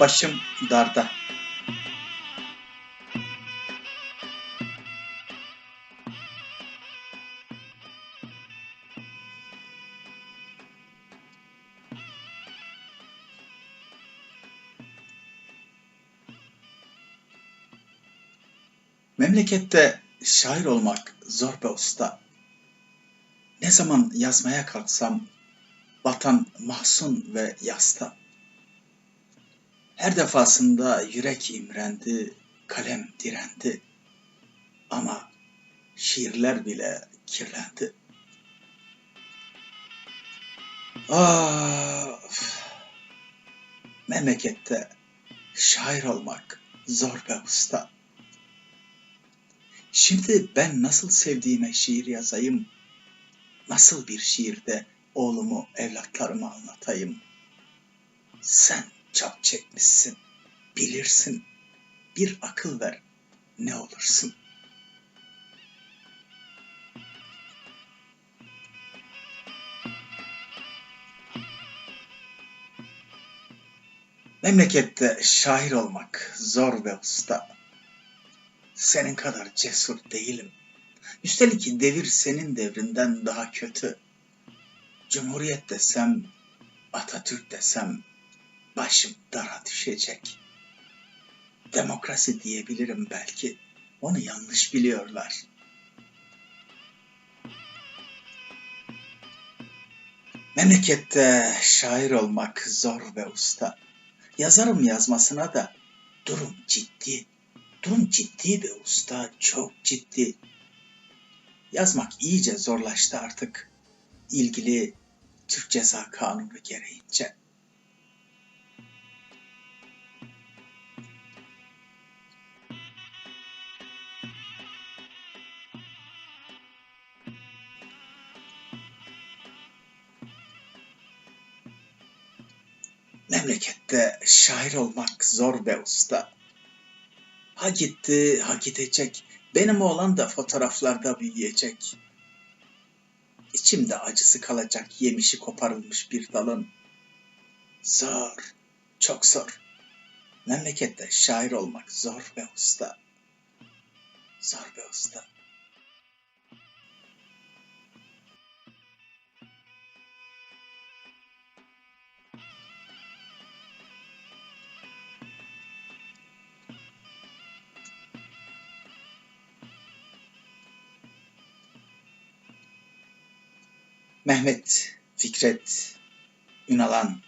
Başım darda. Memlekette şair olmak zor be usta. Ne zaman yazmaya kalksam vatan mahzun ve yasta. Her defasında yürek imrendi, kalem direndi. Ama şiirler bile kirlendi. Of! Memlekette şair olmak zor be usta. Şimdi ben nasıl sevdiğime şiir yazayım? Nasıl bir şiirde oğlumu, evlatlarımı anlatayım? Sen çok çekmişsin, bilirsin. Bir akıl ver, ne olursun? Memlekette şair olmak zor be usta. Senin kadar cesur değilim. Üstelik devir senin devrinden daha kötü. Cumhuriyet desem, Atatürk desem başım dara düşecek. Demokrasi diyebilirim belki. Onu yanlış biliyorlar. Memlekette şair olmak zor be usta. Yazarım yazmasına da durum ciddi. Durum ciddi be usta, çok ciddi. Yazmak iyice zorlaştı artık. İlgili Türk Ceza Kanunu gereğince. Memlekette şair olmak zor be usta. Ha gitti, ha gidecek. Benim oğlan da fotoğraflarda büyüyecek. İçimde acısı kalacak yemişi koparılmış bir dalın. Zor, çok zor. Memlekette şair olmak zor be usta. Zor be usta. Mehmet, Fikret, Ünalan,